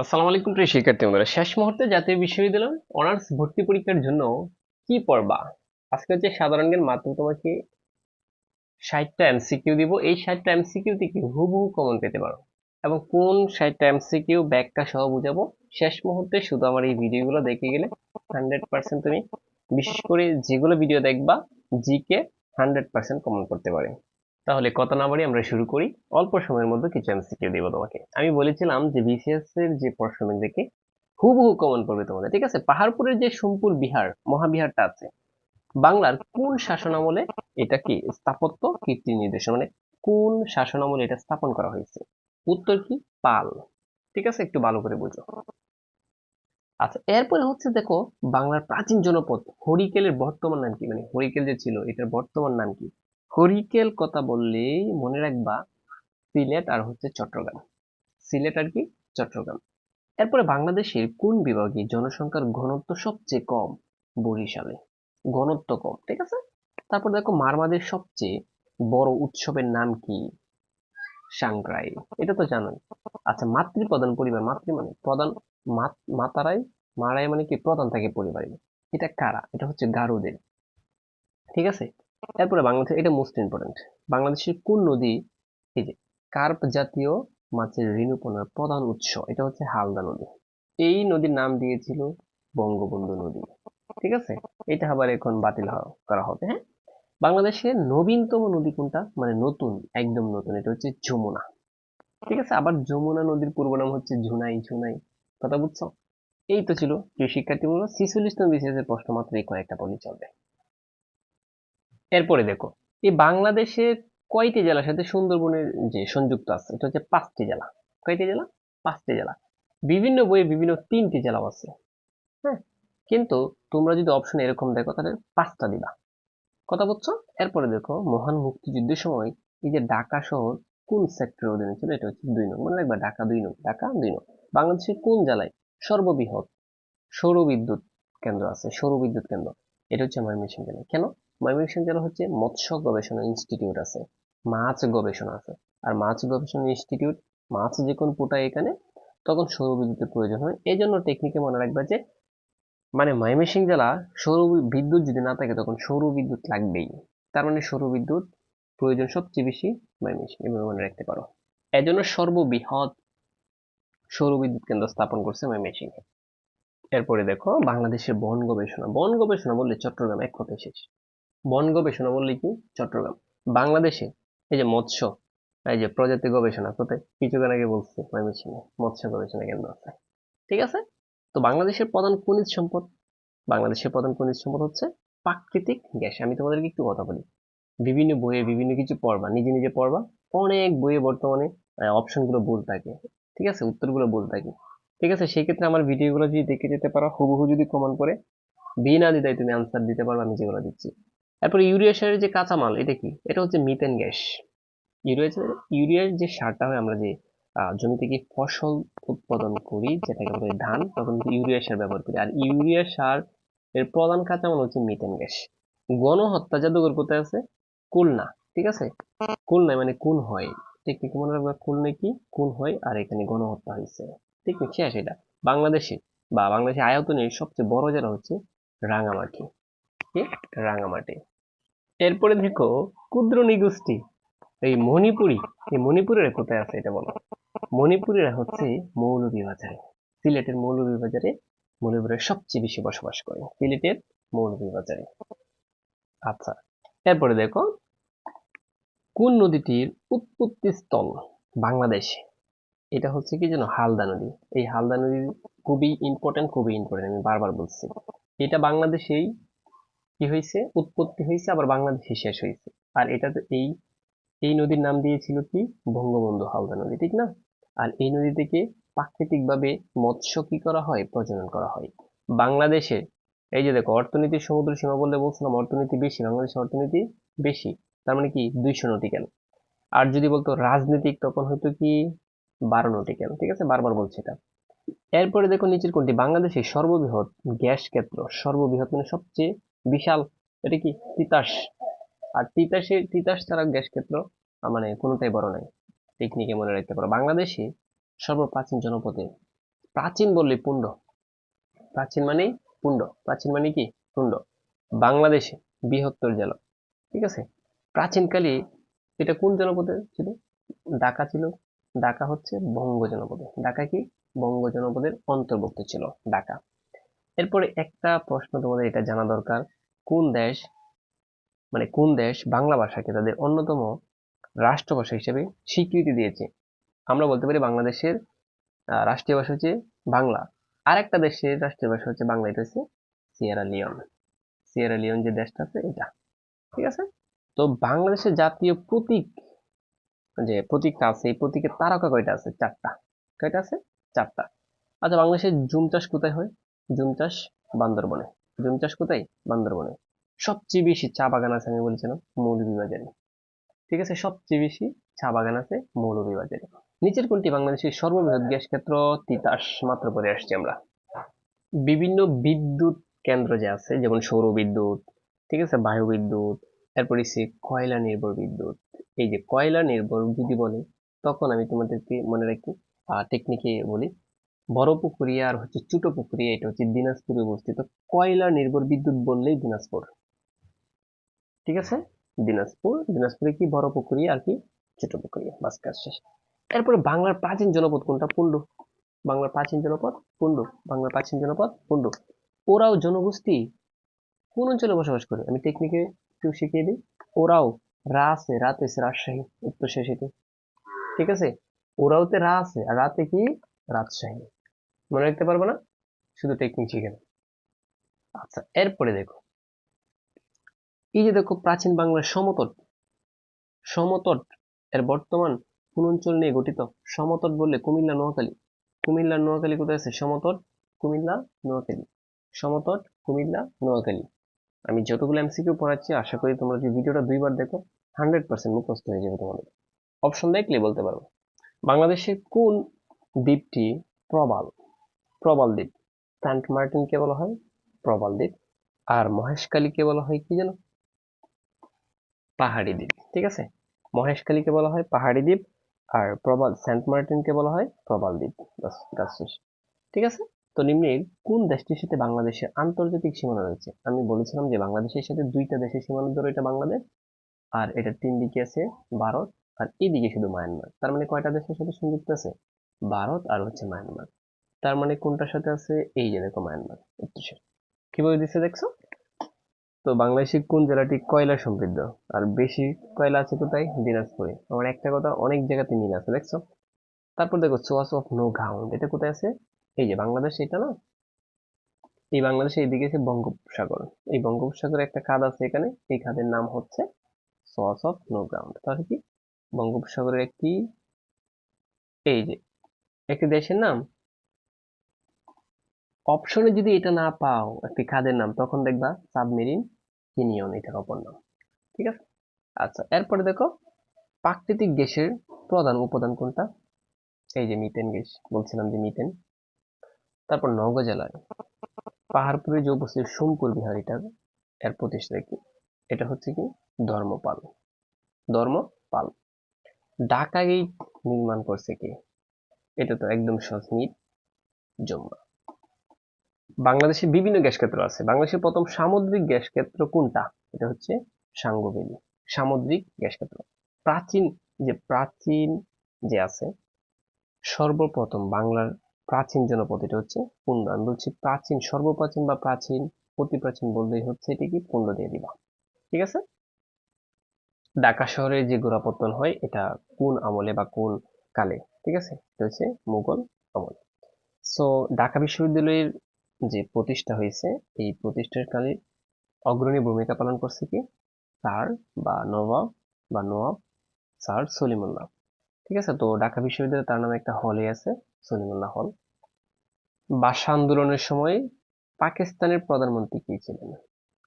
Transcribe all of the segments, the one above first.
আসসালামু আলাইকুম প্রিয় শিক্ষার্থী বন্ধুরা, শেষ মুহূর্তে জাতীয় বিশ্ববিদ্যালয় অনার্স ভর্তি পরীক্ষার জন্য কি পড়বা? আজকে হচ্ছে সাধারণ জ্ঞান মাত্র তোমাকে ষাটটা এমসিকিউ দিব। এই ষাটটা এমসিকিউ থেকে হুবহু কমন পেতে পারো। এবং কোন ষাটটা এমসিকিউ ব্যাখ্যা সহ বুঝাবো, শেষ মুহূর্তে শুধু আমার এই ভিডিওগুলো দেখে গেলে হান্ড্রেড পার্সেন্ট তুমি বিশেষ করে যেগুলো ভিডিও দেখবা জিকে হান্ড্রেড পার্সেন্ট কমন করতে পারে। তাহলে কথা না বাড়ি আমরা শুরু করি? অল্প সময়ের মধ্যে কিছু এমসিকিউ দিব তোমাকে। আমি বলেছিলাম যে বিসিএস এর যে প্রশ্ন দেখে হুবহু কমন পড়বে তোমাদের, ঠিক আছে? পাহাড়পুরের যে সোমপুর বিহার, মহাবিহারটা আছে, বাংলার কোন শাসনামলে এটা কি? স্থাপত্য কীর্তি নির্দেশন মানে কোন শাসনামলে এটা স্থাপন করা হয়েছে? উত্তর কি? পাল। ঠিক আছে? একটু ভালো করে বুঝো। আচ্ছা এরপরে হচ্ছে দেখো বাংলার প্রাচীন জনপদ, হরিকেলের বর্তমান নাম কি? মানে হরিকেল যে ছিল, এটার বর্তমান নাম কি? হরিকেল কথা বললেই মনে রাখবা সিলেট আর হচ্ছে চট্টগ্রাম। সিলেট আর কি? চট্টগ্রাম। এরপরে বাংলাদেশের কোন বিভাগে জনসংখ্যার ঘনত্ব সবচেয়ে কম? বরিশালে। ঘনত্ব কম, ঠিক আছে? তারপর দেখো মারমাদের সবচেয়ে বড় উৎসবের নাম কি? সাংগ্রাই এটা তো জানোই। আচ্ছা মাতৃপ্রধান পরিবার, মাতৃ মানে প্রধান মাতারাই? মারাই মানে কি? প্রধান থাকে পরিবারে। এটা কারা? এটা হচ্ছে গারুদের। ঠিক আছে? এরপরে বাংলাদেশ এটা মোস্ট ইম্পর্টেন্ট বাংলাদেশের কোন নদী, এই যে কার্প জাতীয় মাছের ঋণুপনার প্রধান উৎস, এটা হচ্ছে হালদা নদী। এই নদীর নাম দিয়েছিল বঙ্গবন্ধু নদী। ঠিক আছে? এটা আবার এখন বাতিল করা হবে হ্যাঁ? বাংলাদেশের নবীনতম নদী কোনটা? মানে নতুন, একদম নতুন, এটা হচ্ছে যমুনা। ঠিক আছে? আবার যমুনা নদীর পূর্ব নাম হচ্ছে ঝুনাই ঝুনাই। কথা বুঝছ? এই তো ছিল প্রিয় শিক্ষার্থীমূলক ছিচল্লিশতম বিসিএস এর প্রশ্ন মাত্র এই কয়েকটা বলি চলবে। এরপরে দেখো, এই বাংলাদেশের কয়টি জেলার সাথে সুন্দরবনের যে সংযুক্ত আছে? এটা হচ্ছে পাঁচটি জেলা। কয়টি জেলা? পাঁচটি জেলা। বিভিন্ন বইয়ে বিভিন্ন তিনটি জেলাও আছে। হ্যাঁ কিন্তু তোমরা যদি অপশন এরকম দেখো, তাহলে পাঁচটা দিবা। কথা বলছো? এরপরে দেখো, মহান মুক্তিযুদ্ধের সময় এই যে ঢাকা শহর কোন সেক্টরের অধীনে ছিল? এটা হচ্ছে দুই নং। মনে রাখবা ঢাকা দুই নং, ঢাকা দুই নং। বাংলাদেশের কোন জেলায় সর্ববৃহৎ সৌর বিদ্যুৎ কেন্দ্র আছে? সৌর বিদ্যুৎ কেন্দ্র। এটা হচ্ছে আমার ময়মনসিংহ জেলা কেন? ময়মনসিংহ জেলা হচ্ছে মৎস্য গবেষণা ইনস্টিটিউট আছে, মাছ গবেষণা আছে। আর মাছ গবেষণা ইনস্টিটিউট মাছ যখন পোটায় এখানে, তখন সৌর বিদ্যুতের প্রয়োজন হয় এই জন্য টেকনিকে মনে রাখবে যে মানে ময়মনসিংহ জেলা সৌর বিদ্যুৎ যদি না থাকে তখন সৌর বিদ্যুৎ লাগবেই। তার মানে সৌর বিদ্যুৎ প্রয়োজন সবচেয়ে বেশি ময়মনসিংহ এভাবে মনে রাখতে পারো। এজন্য সর্ববৃহৎ সৌর বিদ্যুৎ কেন্দ্র স্থাপন করছে ময়মনসিংহে এরপরে দেখো, বাংলাদেশের বন গবেষণা। বন গবেষণা বললে চট্টগ্রাম এক কথায় শেষ। বন গবেষণা বললে কি? চট্টগ্রাম। বাংলাদেশে এই যে মৎস্য, এই যে প্রজাতি গবেষণা কোথায় কিছুক্ষণ আগে বলছি ময়মনসিংহে মৎস্য গবেষণা কেন্দ্র আছে। ঠিক আছে? তো বাংলাদেশের প্রধান খনিজ সম্পদ, বাংলাদেশের প্রধান খনিজ সম্পদ হচ্ছে প্রাকৃতিক গ্যাস। আমি তোমাদেরকে একটু কথা বলি। বিভিন্ন বইয়ে বিভিন্ন কিছু পড়বা, নিজে নিজে পড়বা, অনেক বইয়ে বর্তমানে অপশনগুলো ভুল থাকে। ঠিক আছে? উত্তরগুলো ভুল থাকে। ঠিক আছে? সেই ক্ষেত্রে আমার ভিডিওগুলো যদি দেখে যেতে পারো, হুবহু যদি কমান করে, বিনা দিদায় তুমি আনসার দিতে পারবে, আমি যেগুলো দিচ্ছি। তারপরে ইউরিয়া সারের যে কাঁচামাল, এটা কি? এটা হচ্ছে মিথেন গ্যাস ইউরিয়া ইউরিয়ার যে সারটা হয়, আমরা যে জমি থেকে ফসল উৎপাদন করি, যেটাকে বলে ধান, তখন ইউরিয়া সার ব্যবহার করি। আর ইউরিয়া সার এর প্রধান কাঁচামাল হচ্ছে মিথেন গ্যাস গণহত্যা জাদুঘর কোথায় আছে? কুলনা ঠিক আছে? খুলনায় মানে কোন হয়। টেকনিক মনে রাখবে? খুলনায় কি? কোন হয়, আর এখানে গণহত্যা হয়েছে। টেকনিক শেষ এটা। বাংলাদেশে, বা বাংলাদেশের আয়তনের সবচেয়ে বড় জেলা হচ্ছে রাঙামাটি রাঙামাটি এরপরে দেখো ক্ষুদ্র নিগোষ্ঠী এই মণিপুরি, এই মণিপুরের কোথায় আছে এটা বলো? মণিপুরেরা হচ্ছে মৌলভীবাজারে। সিলেটের মৌলভীবাজারে মণিপুরের সবচেয়ে বেশি বসবাস করে, সিলেটের মৌলভীবাজারে। আচ্ছা এরপরে দেখো কোন নদীটির উৎপত্তি স্থল? বাংলাদেশে। এটা হচ্ছে কি যেন হালদা নদী। এই হালদা নদী খুবই ইম্পর্টেন্ট খুবই ইম্পর্টেন্ট আমি বারবার বলছি। এটা বাংলাদেশেই কি হয়েছে উৎপত্তি হয়েছে আবার বাংলাদেশে শেষ হয়েছে আর এটা এই এই নদীর নাম দিয়েছিল কি? বঙ্গবন্ধু হালদা নদী, ঠিক না? আর এই নদী থেকে প্রাকৃতিকভাবে মৎস্য কি করা হয়? প্রজনন করা হয়। বাংলাদেশে, এই যে দেখো, অর্থনীতি সমুদ্র সীমা বললে বলছিলাম, অর্থনীতি বেশি বাংলাদেশের অর্থনীতি বেশি। তার মানে কি? দুইশো নটিক্যাল। আর যদি বলতো রাজনীতিক, তখন হয়তো কি? বারো নটিক্যাল, ঠিক আছে? বারবার বলছি এটা। এরপরে দেখো নিচের কোনটি? বাংলাদেশের সর্ববৃহৎ গ্যাস ক্ষেত্র, সর্ববৃহৎ মানে সবচেয়ে বিশাল, এটা কি? তিতাস। আর তিতাসের তিতাস ছাড়া গ্যাস ক্ষেত্র মানে কোনোটাই বড় নাই। টেকনিকে মনে রাখতে পারো। বাংলাদেশে সর্বপ্রাচীন জনপদে, প্রাচীন বললে পুণ্ড। প্রাচীন মানেই পুণ্ড। প্রাচীন মানে কি? পুণ্ড। বাংলাদেশে বৃহত্তর জেলা। ঠিক আছে? প্রাচীনকালে এটা কোন জনপদে ছিল? ঢাকা ছিল। ঢাকা হচ্ছে বঙ্গ জনপদে। ঢাকা কি? বঙ্গ জনপদের অন্তর্ভুক্ত ছিল ঢাকা। এরপরে একটা প্রশ্ন তোমাদের এটা জানা দরকার। কোন দেশ মানে কোন দেশ বাংলা ভাষাকে তাদের অন্যতম রাষ্ট্রভাষা হিসেবে স্বীকৃতি দিয়েছে? আমরা বলতে পারি বাংলাদেশের রাষ্ট্রীয় ভাষা হচ্ছে বাংলা। আর একটা দেশের রাষ্ট্রীয় ভাষা হচ্ছে বাংলা, এটা হচ্ছে সিয়েরা লিওন। সিয়েরা লিওন যে দেশটা আছে, এটা। ঠিক আছে? তো বাংলাদেশের জাতীয় প্রতীক, যে প্রতীকটা আছে, এই প্রতীকের তারকা কয়টা আছে? চারটা। কয়টা আছে? চারটা। আচ্ছা বাংলাদেশের জুম চাষ কোথায় হয়? জুম চাষ বান্দরবনে। জুম চাষ কোথায়? বান্দরবনে। সবচেয়ে বেশি চা বাগান আছে আমি বলছিলাম, মৌলভীবাজারে। ঠিক আছে? সবচেয়ে বেশি চা বাগান আছে মৌলভীবাজারে। নিচের কোনটি? বাংলাদেশের সর্ববৃহৎ গ্যাস ক্ষেত্র, তিতাস, মাত্র পরে আসছি আমরা। বিভিন্ন বিদ্যুৎ কেন্দ্র যে আছে, যেমন সৌর বিদ্যুৎ, ঠিক আছে? বায়ু বিদ্যুৎ এরপরে সে কয়লা নির্ভর বিদ্যুৎ। এই যে কয়লা নির্ভর যদি বলে তখন আমি তোমাদেরকে মনে রাখি টেকনিকে বলি। বড় পুকুরিয়া আর হচ্ছে ছোট পুকুরিয়া এটা হচ্ছে দিনাজপুরে অবস্থিত। কয়লা নির্ভর বিদ্যুৎ বললেই দিনাজপুর। ঠিক আছে? দিনাজপুর, দিনাজপুরে কি বড় পুকুরিয়া আর কি ছোট পুকুরিয়া বাস কাজ শেষ। এরপরে বাংলার প্রাচীন জনপদ কোনটা? পুন্ডু বাংলার প্রাচীন জনপদ পুন্ডু বাংলার প্রাচীন জনপদ পুন্ডু ওরাও জনগোষ্ঠী কোন অঞ্চলে বসবাস করে? আমি টেকনিকে একটু শিখিয়ে দিই। ওরাও রা আছে রাত রাজশাহী, উত্তর শেষেতে ঠিক আছে? ওরাওতে রা আছে আর রাতে কি? রাজশাহী। মনে রাখতে পারব না? শুধু টেকনিক শিখে নাও। আচ্ছা এরপরে দেখো। এই যে দেখো প্রাচীন বাংলার সমতট সমতট এর বর্তমান কোন অঞ্চল নিয়ে গঠিত। সমতট বললে কুমিল্লা, নোয়াখালী। কুমিল্লা, নোয়াখালী কোথায় আছে? সমতট, কুমিল্লা, নোয়াখালী। সমতট, কুমিল্লা, নোয়াখালী। আমি যতগুলো এমসিকিউ পড়াচ্ছি, আশা করি তোমরা যদি ভিডিওটা দুইবার দেখো হান্ড্রেড পার্সেন্ট মুখস্থ হয়ে যাবে তোমাদের। অপশন দেখলে বলতে পারব। বাংলাদেশের কোন দ্বীপটি প্রবাল? প্রবাল দ্বীপ। সেন্ট মার্টিনকে বলা হয়? প্রবাল দ্বীপ। আর মহেশখালীকে বলা হয় কি জানো পাহাড়ি দ্বীপ, ঠিক আছে? মহেশখালীকে বলা হয় পাহাড়ি দ্বীপ, আর প্রবাল, সেন্ট মার্টিনকে বলা হয় প্রবাল দ্বীপ। কাজ শেষ ঠিক আছে? তো নিম্নে কোন দেশটির সাথে বাংলাদেশের আন্তর্জাতিক সীমানা রয়েছে? আমি বলেছিলাম যে বাংলাদেশের সাথে দুইটা দেশের সীমানা ধরো এটা বাংলাদেশ, আর এটা তিন দিকে আছে ভারত, আর এদিকে শুধু মায়ানমার। তার মানে কয়টা দেশের সাথে সংযুক্ত আছে? ভারত আর হচ্ছে মায়ানমার। তার মানে কোনটার সাথে আছে? এই যে দেখো মায়ানমার। কীভাবে দিচ্ছে দেখছ? তো বাংলাদেশের কোন জেলাটি কয়লা সমৃদ্ধ? আর বেশি কয়লা আছে কোথায়? দিনাজপুরে। আমার একটা কথা, অনেক জায়গাতে মিল আছে, দেখছ? তারপর দেখো সোয়াস অফ নো গ্রাউন্ড এটা কোথায় আছে? এই যে বাংলাদেশ এটা না? এই বাংলাদেশে এইদিকে আছে বঙ্গোপসাগর। এই বঙ্গোপসাগরে একটা খাদ আছে এখানে, এই খাদের নাম হচ্ছে সোয়াস অফ নো গ্রাউন্ড তাহলে কি? বঙ্গোপসাগরের একটি এই যে, একটি দেশের নাম? অপশনে যদি এটা না পাও, একটি খাদের নাম, তখন দেখবা সাবমেরিন ইউনিয়ন এটার অপর নাম। ঠিক আছে? আচ্ছা এরপরে দেখো, প্রাকৃতিক গ্যাসের প্রধান উপাদান কোনটা? এই যে মিথেন গ্যাস, বলছিলাম যে মিথেন তারপর নওগাঁ জেলায় পাহাড়পুরে যে উপস্থিত সোমপুর বিহারিটার, এর প্রতিষ্ঠাতা কি? এটা হচ্ছে কি? ধর্মপাল। ধর্মপাল। ঢাকা গেট নির্মাণ করছে কি? এটা তো একদম সহজ, মিট জম্মা বাংলাদেশে বিভিন্ন গ্যাস ক্ষেত্র আছে। বাংলাদেশের প্রথম সামুদ্রিক গ্যাস ক্ষেত্র কোনটা? এটা হচ্ছে সাঙ্গবেলি। সামুদ্রিক গ্যাস ক্ষেত্র। প্রাচীন যে প্রাচীন যে আছে, সর্বপ্রথম বাংলার প্রাচীন জনপদ এটা হচ্ছে পুণ্ড আমি বলছি প্রাচীন, সর্বপ্রাচীন বা প্রাচীন, অতি প্রাচীন বললেই হচ্ছে এটি কি পুণ্ড দিয়ে দিবা। ঠিক আছে? ঢাকা শহরে যে গোড়াপত্তন হয়, এটা কোন আমলে বা কোন কালে? ঠিক আছে? এটা হচ্ছে মুঘল আমলে। সো ঢাকা বিশ্ববিদ্যালয়ের যে প্রতিষ্ঠা হয়েছে, এই প্রতিষ্ঠার কালে অগ্রণী ভূমিকা পালন করছে কি? স্যার বা নবাব বা নবাব স্যার সলিমুল্লাহ। ঠিক আছে? তো ঢাকা বিশ্ববিদ্যালয়ে তার নামে একটা হলে আছে, সলিমুল্লাহ হল। ভাষা আন্দোলনের সময় পাকিস্তানের প্রধানমন্ত্রী কি ছিলেন?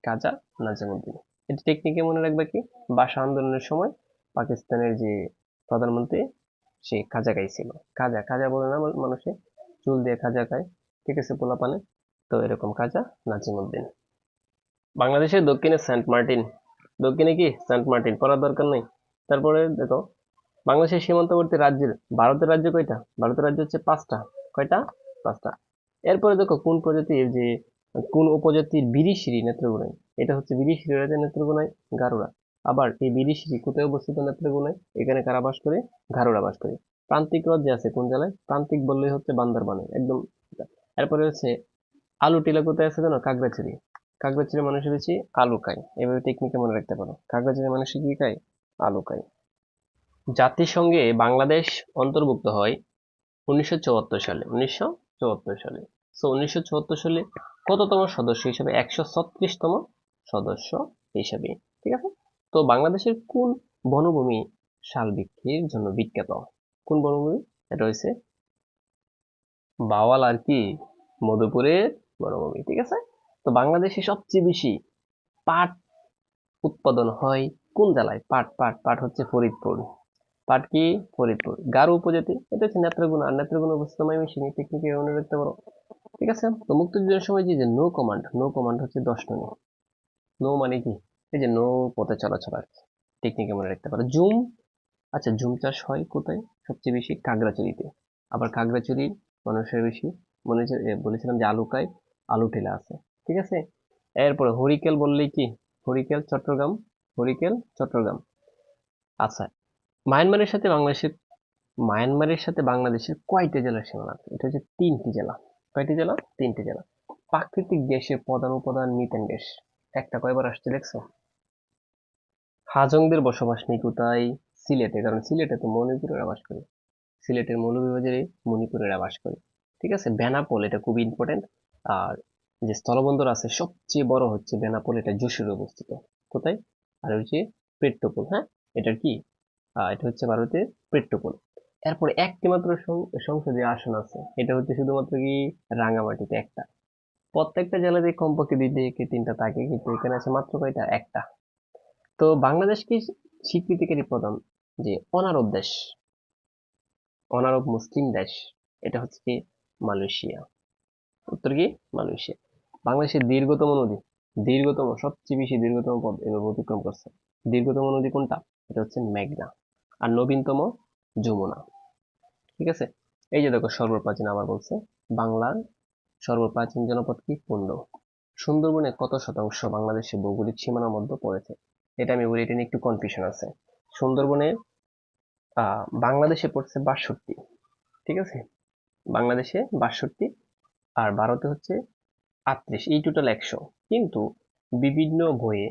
কাজা নাজিমুদ্দিন। এটা টেকনিকে মনে রাখবে কি? ভাষা আন্দোলনের সময় পাকিস্তানের যে প্রধানমন্ত্রী, সে খাজা গাইছিল খাজা খাজা বলে না মানুষে, চুল দিয়ে খাজা খায় ঠিক আছে পোলাপানে? তো এরকম খাজা নাজিমুদ্দিন। বাংলাদেশের দক্ষিণে সেন্ট মার্টিন দক্ষিণে কি সেন্ট মার্টিন পড়ার দরকার নেই। তারপরে দেখো, বাংলাদেশের সীমান্তবর্তী রাজ্যের, ভারতের রাজ্য কয়টা? ভারতের রাজ্য হচ্ছে পাঁচটা। কয়টা? পাঁচটা। এরপরে দেখো, কোন প্রজাতির যে, কোন উপজাতির বিরিশিরি নেত্রকোনায়? এটা হচ্ছে বিরিশিরি রাজা নেত্রকোনায় গারুড়া আবার এই বিরিশিরি কোথায় অবস্থিত নেত্রকোনায়? এখানে কারা বাস করে? গারুড়া বাস করে। প্রান্তিক রাজ্যে আছে কোন জেলায়? প্রান্তিক বললেই হচ্ছে বান্দরবানে। একদম, এরপরে হচ্ছে আলু টিলা কোথায় আছে জানো? কাকড়াছড়ি কাকড়াছড়ি মানুষের বেশি আলু খায় এভাবে টেকনিকে মনে রাখতে পারো। কাকড়াছড়ি মানুষের কি খায় আলু খায় জাতিসংঘে বাংলাদেশ অন্তর্ভুক্ত হয় উনিশশো চুয়াত্তর সালে। উনিশশো চুয়াত্তর সালে। সো উনিশশো সালে কততম সদস্য হিসেবে? একশো ছত্রিশতম সদস্য হিসেবে। ঠিক আছে? তো বাংলাদেশের কোন বনভূমি শাল বৃক্ষের জন্য বিখ্যাত? কোন বনভূমি? এটা হয়েছে বাওয়াল আর কি, মধুপুরের বনভূমি ঠিক আছে? তো বাংলাদেশে সবচেয়ে বেশি পাট উৎপাদন হয় কোন জেলায়? পাট পাট পাট হচ্ছে ফরিদপুর। পাট কি? ফরিদপুর। গারো উপজাতি। এটা হচ্ছে নেত্রগুনা আর নেত্রগুনা অবস্থিত ময়মনসিংহ টেকনিকে মনে রাখতে পারো? ঠিক আছে? তো মুক্তিযুদ্ধের সময় যে নো কমান্ড নো কমান্ড হচ্ছে দশ ননি নো মানে কি? এই যে নো পথে চলাচল আর টেকনিকে মনে রাখতে পারো। জুম আচ্ছা জুম চাষ হয় কোথায়? সবচেয়ে বেশি কাগড়াচুরিতে। আবার কাগড়াচুরি মানুষের বেশি। মনে বলেছিলাম যে আলুকায় আলু ঠেলা আছে, ঠিক আছে? এরপরে হরিকেল বললেই কি? হরিকেল, চট্টগ্রাম হরিকেল, চট্টগ্রাম। আচ্ছা মায়ানমারের সাথে বাংলাদেশের, মায়ানমারের সাথে বাংলাদেশের কয়টি জেলার সীমানা আছে? এটা হচ্ছে তিনটি জেলা। কয়টি জেলা? তিনটি জেলা। প্রাকৃতিক গ্যাসের প্রধান উপাদান মিথেন গ্যাস। একটা কয়বার আসছে দেখছ? হাজংদের বসবাস কোথায় সিলেটে, কারণ সিলেটে তো মণিপুরেরা বাস করে। সিলেটের মৌলভীবাজারে মণিপুরেরা বাস করে, ঠিক আছে? বেনাপোল, এটা খুব ইম্পর্টেন্ট আর যে স্থলবন্দর আছে, সবচেয়ে বড় হচ্ছে বেনাপোল, এটা যশোরে অবস্থিত। কোথায়? আর হচ্ছে পেট্রোপোল হ্যাঁ? এটার কি? এটা হচ্ছে ভারতের পেট্রোপোল। এরপরে একটি মাত্র সংসদীয় আসন আছে। এটা হচ্ছে শুধুমাত্র কি? রাঙামাটিতে একটা। প্রত্যেকটা জেলাতে কমপক্ষে দুই থেকে তিনটা থাকে, কিন্তু এখানে আছে মাত্র কয়টা? একটা। তো বাংলাদেশ কি স্বীকৃতিকারী প্রধান? যে অনারব দেশ। অনারব মুসলিম দেশ। এটা হচ্ছে কি? মালয়েশিয়া। উত্তর কি? মালয়েশিয়া। বাংলাদেশের দীর্ঘতম নদী, দীর্ঘতম, সবচেয়ে বেশি দীর্ঘতম পথ এভাবে অতিক্রম করছে। দীর্ঘতম নদী কোনটা? এটা হচ্ছে মেঘনা, আর নবীনতম যমুনা। ঠিক আছে? এই যে দেখো, সর্বপ্রাচীন আবার বলছে, বাংলার সর্বপ্রাচীন জনপদ কি? কুন্ড। সুন্দরবনে কত শতাংশ বাংলাদেশের ভৌগোলিক সীমানার মধ্যে পড়েছে? এটা আমি বলি, এটা নিয়ে একটু কনফিউশন আছে। সুন্দরবনে বাংলাদেশে পড়ছে বাষট্টি। ঠিক আছে? বাংলাদেশে বাষট্টি আর ভারতে হচ্ছে আটত্রিশ, এই টোটাল একশো। কিন্তু বিভিন্ন বইয়ে,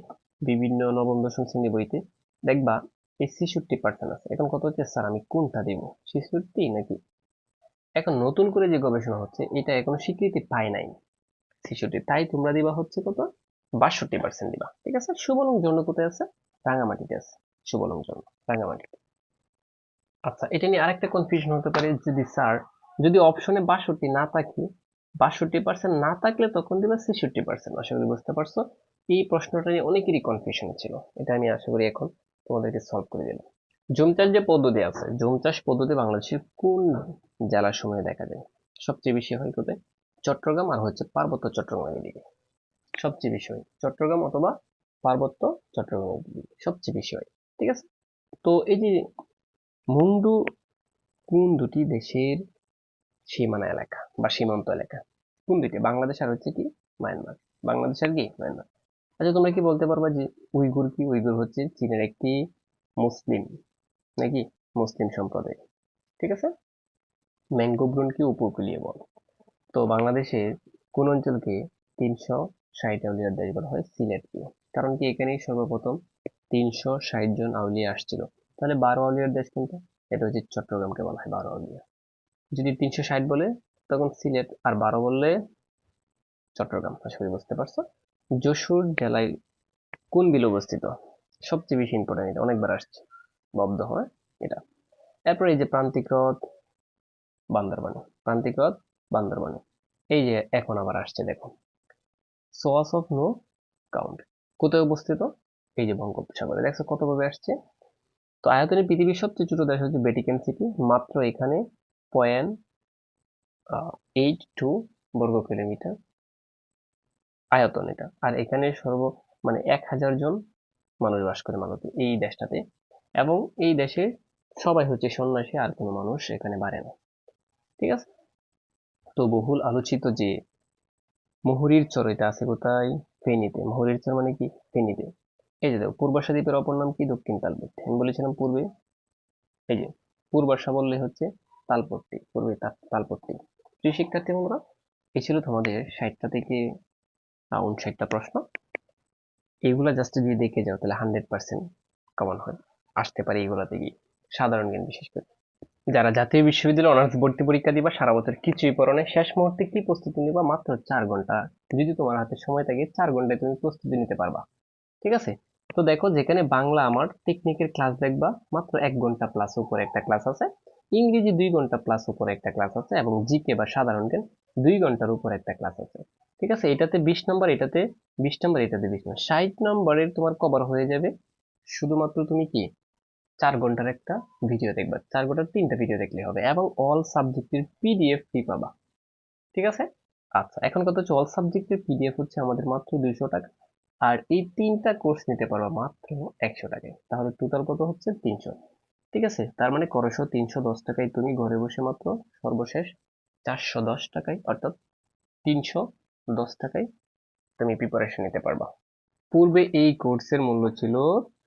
বিভিন্ন নবম, দশম শ্রেণি বইতে দেখবা এই ছেষট্টি পার্সেন্ট আছে। এখন কত হচ্ছে? স্যার, আমি কোনটা দিব? ছেষট্টি নাকি? এখন নতুন করে যে গবেষণা হচ্ছে, এটা এখনও স্বীকৃতি পায় নাই। ছেষট্টি, তাই তোমরা দিবা হচ্ছে কত? বাষট্টি পার্সেন্ট দিবা। ঠিক আছে? সুবলং জন্য কোথায় আছে? রাঙামাটিতে আছে। সুবলং জন্য রাঙামাটিতে। আচ্ছা এটা নিয়ে আরেকটা কনফিউশন হতে পারে যদি স্যার, যদি অপশনে বাষট্টি না থাকে বাষট্টি পার্সেন্ট না থাকলে তখন দিবে ছেষট্টি পার্সেন্ট আশা করি বুঝতে পারছ? এই প্রশ্নটা নিয়ে অনেকেরই কনফিউশন ছিল। এটা আমি আশা করি এখন তোমাদেরকে সলভ করে দিলাম। জুম চাষ যে পদ্ধতি আছে, জুম চাষ পদ্ধতি বাংলাদেশের কোন জেলার সময় দেখা যায়? সবচেয়ে বেশি হয় কোথায়? চট্টগ্রাম আর হচ্ছে পার্বত্য চট্টগ্রামের দিকে। সবচেয়ে বেশি হয় চট্টগ্রাম অথবা পার্বত্য চট্টগ্রামের দিকে। সবচেয়ে বেশি হয়, ঠিক আছে? তো এই যে মুন্ডু কোন দুটি দেশের সীমানা এলাকা বা সীমান্ত এলাকা। কোন দুটি বাংলাদেশ আর হচ্ছে কি মায়ানমার। বাংলাদেশ আর কি মায়ানমার। আচ্ছা তোমরা কি বলতে পারবা যে উইগুর কি? উইগুর হচ্ছে চীনের একটি মুসলিম নাকি মুসলিম সম্প্রদায়? ঠিক আছে? ম্যাঙ্গোভ ব্রুন কি উপকূলীয় বল? তো বাংলাদেশের কোন অঞ্চলকে তিনশো ষাট আউলিয়ার দেশ বলা হয়? সিলেট সিলেটকে কারণ কি এখানেই সর্বপ্রথম তিনশো ষাট জন আউলিয়া আসছিল। তাহলে বারো আউলিয়ার দেশ কিন্তু এটা হচ্ছে চট্টগ্রামকে বলা হয়, বারো আউলিয়া। যদি তিনশো ষাট বলে, তখন সিলেট আর বারো বললে চট্টগ্রাম। করি বুঝতে পারছ? যশোর জেলায় কোন বিল অবস্থিত? সবচেয়ে বেশি ইম্পর্টেন্ট এটা, অনেকবার আসছে। বব্দ হয় এটা। এরপর এই যে প্রান্তিক হ্রদ বান্দরবানে। প্রান্তিক হ্রদ বান্দরবানে। এই যে এখন আবার আসছে, দেখো। সোয়াস অফ নো কাউন্ট কোথায় অবস্থিত? এই যে বঙ্গোপসাগরে। দেখছ কতভাবে আসছে? তো আয়তনে পৃথিবীর সবচেয়ে ছোট দেশ হচ্ছে ভ্যাটিকান সিটি মাত্র এখানে পয়েন্ট এইট টু বর্গ কিলোমিটার আয়তন এটা। আর এখানে সর্ব মানে এক হাজার জন মানুষ বাস করে মালতে এই দেশটাতে। এবং এই দেশে সবাই হচ্ছে সন্ন্যাসী, আর কোনো মানুষ এখানে বাড়ে না। ঠিক আছে? তো বহুল আলোচিত যে মুহুরীর চর এটা আছে কোথায়? ফেনীতে। মুহুরীর চর মানে কি? ফেনীতে। এই যে দেখো, পূর্বাশা দ্বীপের অপর নাম কি? দক্ষিণ তালপট্টি আমি বলেছিলাম পূর্বে। এই যে, পূর্বাশা বললে হচ্ছে তালপট্টি পূর্বে তালপট্টি। প্রিয় শিক্ষার্থী বন্ধুরা এই ছিল তোমাদের ষাটটা থেকে উনষাটটা প্রশ্ন। এইগুলা জাস্ট যদি দেখে যাও, তাহলে হান্ড্রেড পার্সেন্ট কমন হয়। আসতে পারে এইগুলা থেকে সাধারণ জ্ঞান বিশেষ করে। যারা জাতীয় বিশ্ববিদ্যালয়ে অনার্স ভর্তি পরীক্ষা দিবা, সারা বছর কিছুই না, শেষ মুহূর্তে কি প্রস্তুতি নিবা? মাত্র চার ঘণ্টা। যদি তোমার হাতে সময় থাকে, চার ঘন্টায় তুমি প্রস্তুতি নিতে পারবা। ঠিক আছে? তো দেখো, যেখানে বাংলা আমার টেকনিকের ক্লাস দেখবা, মাত্র এক ঘণ্টা প্লাস উপরে একটা ক্লাস আছে। ইংরেজি দুই ঘণ্টা প্লাস উপরে একটা ক্লাস আছে এবং জিকে বা সাধারণ জ্ঞান দুই ঘণ্টার উপর একটা ক্লাস আছে। ঠিক আছে? এটাতে বিশ নম্বর এটাতে বিশ নম্বর এটাতে বিশ নম্বর ষাট নম্বরের তোমার কভার হয়ে যাবে শুধুমাত্র তুমি কি? চার ঘণ্টার একটা ভিডিও দেখবা। চার ঘণ্টার তিনটা ভিডিও দেখলে হবে এবং অল সাবজেক্টের পিডিএফ ফ্রি পাবা। ঠিক আছে? আচ্ছা এখন কথা হচ্ছে অল সাবজেক্টের পিডিএফ হচ্ছে আমাদের মাত্র দুইশো টাকা। আর এই তিনটা কোর্স নিতে পারবা মাত্র একশো টাকায়। তাহলে টোটাল কত হচ্ছে? তিনশো। ঠিক আছে? তার মানে করশো তিনশো দশ টাকায় তুমি ঘরে বসে মাত্র সর্বশেষ চারশো দশ টাকায়, অর্থাৎ তিনশো দশ টাকায় তুমি প্রিপারেশন নিতে পারবা। পূর্বে এই কোর্সের মূল্য ছিল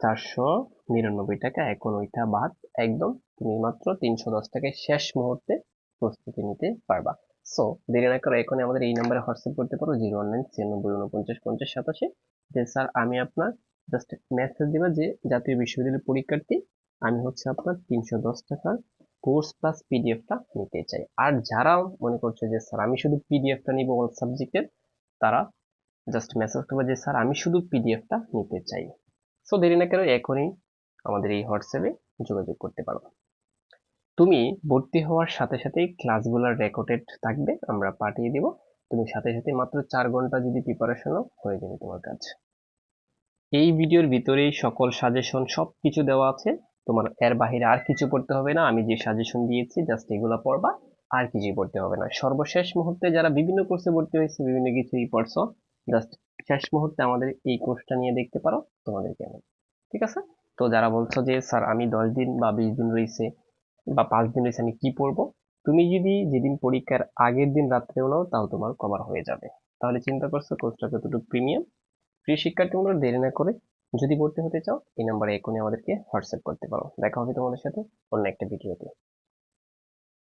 চারশো নিরানব্বই টাকা, এখন ওইটা বাদ, একদম তুমি মাত্র তিনশো দশ টাকায় শেষ মুহূর্তে প্রস্তুতি নিতে পারবা। সো দেরি না করে এখন আমাদের এই নাম্বারে হোয়াটসঅ্যাপ করতে পারো, জিরো ওয়ান নাইন, ছিয়ানব্বই, উনপঞ্চাশ, পঞ্চাশ, সাতাশি। যে স্যার আমি আপনার জাস্ট মেসেজ দিবা যে জাতীয় বিশ্ববিদ্যালয়ের পরীক্ষার্থী আমি হচ্ছে আপনার তিনশো দশ টাকার কোর্স প্লাস পিডিএফটা নিতে চাই। আর যারা মনে করছে যে, স্যার, আমি শুধু পিডিএফটা নিব অল সাবজেক্টের তারা জাস্ট মেসেজ করবে যে, স্যার, আমি শুধু পিডিএফটা নিতে চাই। সো দেরি না করে এখনই আমাদের এই হোয়াটসঅ্যাপে যোগাযোগ করতে পারো। তুমি ভর্তি হওয়ার সাথে সাথেই ক্লাসগুলোর রেকর্ডেড থাকবে, আমরা পাঠিয়ে দিব। তুমি সাথে সাথে মাত্র চার ঘণ্টা যদি প্রিপারেশনও হয়ে যাবে তোমার কাজ। এই ভিডিওর ভিতরেই সকল সাজেশন সব কিছু দেওয়া আছে। তোমার এর বাহিরে আর কিছু পড়তে হবে না। আমি যে সাজেশন দিয়েছি জাস্ট এগুলো পড়বা, আর কিছুই পড়তে হবে না। সর্বশেষ মুহূর্তে যারা বিভিন্ন কোর্সে ভর্তি হয়েছে, বিভিন্ন কিছুই পড়ছো জাস্ট শেষ মুহূর্তে আমাদের এই কোর্সটা নিয়ে দেখতে পারো তোমাদের কেমন ঠিক আছে? তো যারা বলছো যে, স্যার, আমি দশ দিন বা বিশ দিন রয়েছে বা পাঁচ দিন রয়েছে, আমি কি পড়ব? তুমি যদি যেদিন পরীক্ষার আগের দিন রাত্রেও নাও, তাও তোমার কভার হয়ে যাবে। তাহলে চিন্তা করছ কোর্সটা কতটুকু প্রিমিয়াম প্রিয় শিক্ষার্থীগুলো দেরি না করে যদি ভর্তি হতে চাও, এই নাম্বারে এখনই আমাদেরকে হোয়াটসঅ্যাপ করতে পারো। দেখা হবে তোমাদের সাথে অন্য একটা ভিডিওতে